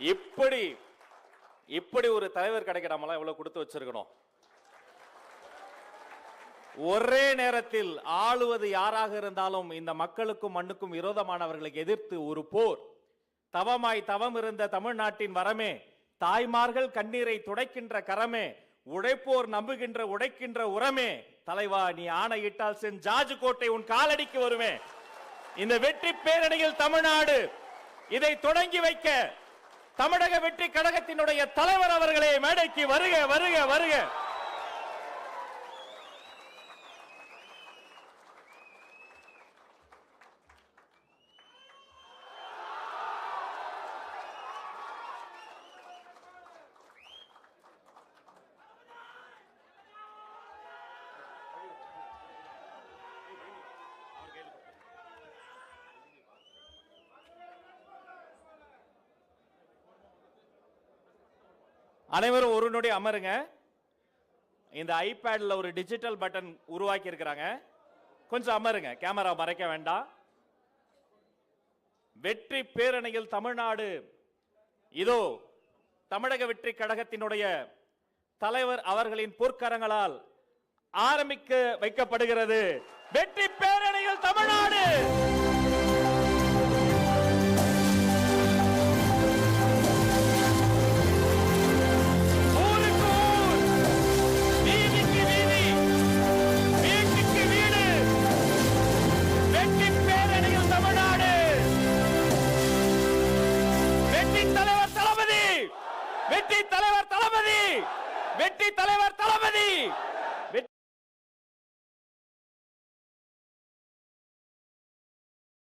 இப்படி இப்படி ஒரு தலைவர் கிடைக்கடாமலாம் எவ்வளவு கொடுத்து வச்சிருக்கணும். ஒரே நேரத்தில் ஆளுவது யாராக இருந்தாலும் இந்த மக்களுக்கும் மண்ணுக்கும் விரோதமானவர்களுக்கு எதிர்த்து ஒரு போர். தவமாய் தவம் இருந்த தமிழ்நாட்டின் வரமே தாய்மார்கள் கண்ணீரை துடைக்கின்ற கரமே உழைப்போர் நம்புகின்ற உடைக்கின்ற உரமே. தலைவா நீ ஆணையிட்டால் சென் ஜார்ஜ் கோட்டை உன் காலடிக்கு வருமே. இந்த வெற்றி பேரணியில் தமிழ்நாடு இதை தொடங்கி வைக்க தமிழக வெற்றி கழகத்தினுடைய தலைவர் அவர்களே மேடைக்கு வருக வருக வருக. அனைவரும் ஒரு நொடி அமருங்க. இந்த ஐபேட்ல ஒரு டிஜிட்டல் பட்டன் உருவாக்கி இருக்கிறாங்க கொஞ்சம் அமருங்க. கேமரா மறைக்க வேண்டாம். வெற்றி பேரணியில் தமிழ்நாடு. இதோ தமிழக வெற்றி கழகத்தினுடைய தலைவர் அவர்களின் பொற்கரங்களால் ஆரம்பிக்க வைக்கப்படுகிறது. வெற்றி பேர் வெற்றி தலைவர் தளபதி! வெற்றி தலைவர் தளபதி!